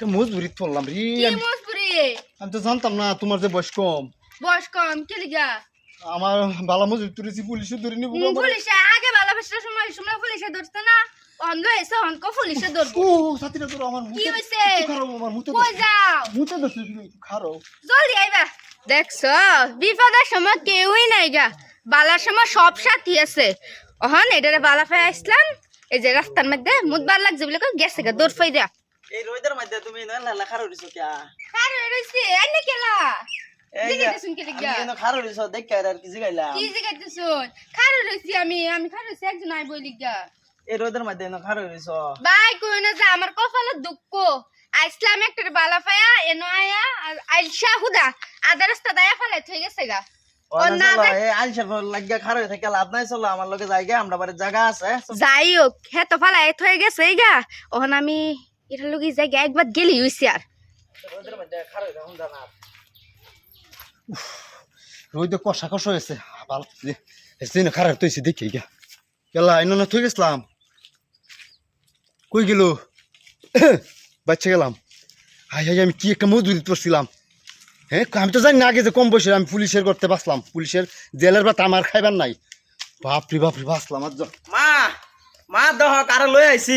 একটা মজবুরি পড়লাম রে আমি- তো জানতাম না তোমার যে বয়স কম। বয়স কম কে লিগা? আমার বালা মজুরি তুলেছি পুলিশে ধরে নিবো পুলিশে আগে ভালোবাসার সময় সময় পুলিশে ধরতে না। অন্ধ এসে অঙ্ক পুলিশে ধরবো। ও সাথীরা তোর আমার কি হইছে? খারাপ আমার মুখে কই যাও? মুখে দোষে খারাপ। জলদি আইবা। দেখছ বিপদের সময় কেউই নাই গা। বালার সময় সব সাথী আছে। অহন এটারে বালা ফাই আসলাম। এই যে রাস্তার মধ্যে মুদবার লাগছে বলে কই গেছে গা দৌড় ফাই দিয়া এই রোদের মধ্যে তুমি না লেখা রইছো কিয়া কার রইছে এনে কেলা? এই আমি খারো দেখ আর কি জিগাইলাম কি জিগাইতেছুন খার রইছি আমি আমি খার রইছি একজন আই বই লিগা। এই রোদের মধ্যে না খারো রইছো বাই কই না যে আমার কপালে দুঃখ। আইসলাম একটা বালা ফায়া এনো আয়া আইলশা হুদা আদা রাস্তা দায়া থই গেছে গা। না না দেখ- এই লাগিয়া খারো থেকে লাভ নাই চলো আমার লগে জায়গা আমরা বাড়ির জায়গা আছে যাই হোক হে তো ফালা এত গেছে গা। ওখানে আমি এটার লোক জায়গা একবার গেলি হইছি আর। রোদ কষা কষা হয়েছে। ভালো এসে না খারাপ তুইছি দেখি গা গেলা এনে না থই গেছিলাম। কই গেল? বাচ্চা গেলাম। হাই হাই আমি কি একটা মজুরি পড়ছিলাম হ্যাঁ আমি তো জানি না আগে যে কম বয়সে আমি পুলিশের করতে বাসলাম পুলিশের জেলের বা আমার খাইবার নাই। বাপরি বাপরি বাসলাম আর মা মা দহ কারও লই আইছি।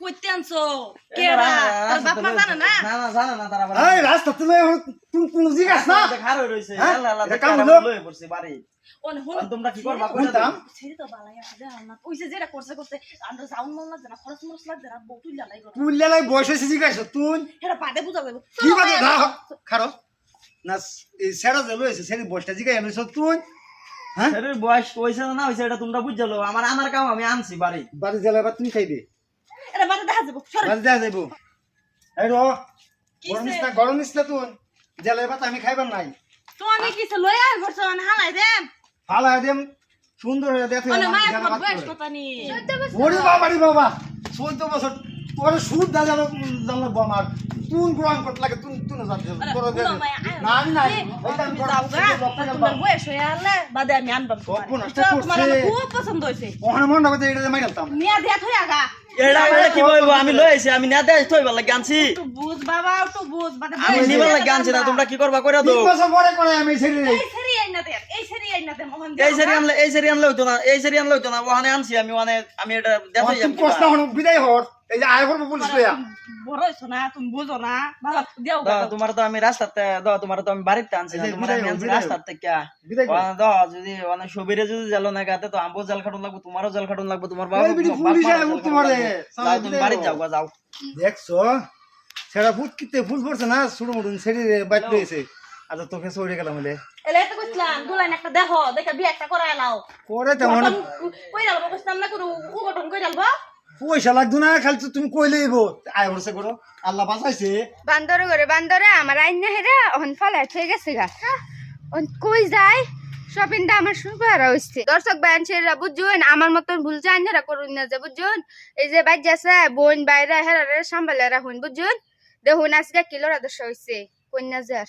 আইছি কেডা? তোর বাপ মা জানে না? না না জানে না তারা এই রাস্তা তুমি তুমি কোন জিগাস না খারো রইছে? আল্লাহ আল্লাহ কাম কাম হলো? লই পড়ছি বাড়ি আর তোমরা কি করবা কইরা শুনতাম তুই লাই বয়স তুই কি বাজে না খারো না সেরা যে লইছে সেরি বয়সটা তুই হ্যাঁ বয়স কইছে না হইছে এটা তোমরা বুঝলো আমার আমার কাম আমি আনছি বাড়ি বাড়ি জেলা বা তুমি খাইবে বাড়ি যা যাইব। এই রো গরম নিস না গরম নিস না তুই। জেলা বা আমি খাইবার নাই। ভালো একদম সুন্দর হয়ে দেখে ওরে বাবা রে বাবা চোদ্দ বছর। তোর সুদ দা জানো জানলো আমার। তুন গ্রহণ করতে লাগে তুন তুন জানতে না আমি নাই। ওইটা আমি খুব পছন্দ হয়েছে। ওখানে মন রাখতে এটা মাই গেলতাম নিয়া থই আগা এটা বলে কি বলব? আমি লই আইছি আমি না দেই থইবার লাগি আনছি। বুঝ বাবা একটু বুঝ। মানে আমি নিবার লাগি আনছি না তোমরা কি করবা কইরা তিন দাও বছর পরে করে আমি ছেড়ে এই আইনা দে এই মোহন এই আনলে এই আনলে হইতো না এই সেরি আনলে হইতো না ওখানে আনছি আমি ওখানে আমি এটা দেখাই তুই কষ্ট হন বিদায় হর এই যে আয় করব পুলিশ লইয়া। না তুমি বুঝো না। বাবা দেও দাও। তোমার তো আমি রাস্তাতে দাও তোমার তো আমি বাড়িতে আনছি না তোমার আমি আনছি রাস্তার থেকে। দাও যদি মানে সবিরে যদি জেল না গাতে তো আমবো জেল খাটুন লাগবো তোমারও জেল খাটুন লাগবো তোমার বাবা পুলিশ মারও তোমারে, যাও তুমি বাড়িতে যাও যাও। দেখছ? সেটা ফুট কিতে ফুল পড়ছে না? ছোট মোট ছেড়ে বাইক রয়েছে আচ্ছা তোকে সরে গেলাম বলে এলে তো কইছিলাম দুলাইন একটা দেখো দেখে বিয়ে একটা করায় লাও করে তেমন গঠন কই ডালবো কইছিলাম না করু উ গঠন কই ডালবো পয়সা লাগতো না, খালি তো তুমি কইলে এবো আয় ভরসা করো। আল্লাহ বাঁচাইছে। বান্দর করে বান্দরে, আমার আইনা হেরা ওখান ফালা থই গেছে গা। ওন কই যায়? শপিংটা আমার করা হইছে। দর্শক বায়ানছেরা বুঝুন, আমার মতন ভুল চাইনারা করুন না যে, বুঝুন? এই যে বাইর যাচ্ছে বোন, বাইরে হেরা সাম্বালে রাখুন বুঝুন? দেখুন, আজকে কিলোর আদর্শ হইছে। কন্যা যার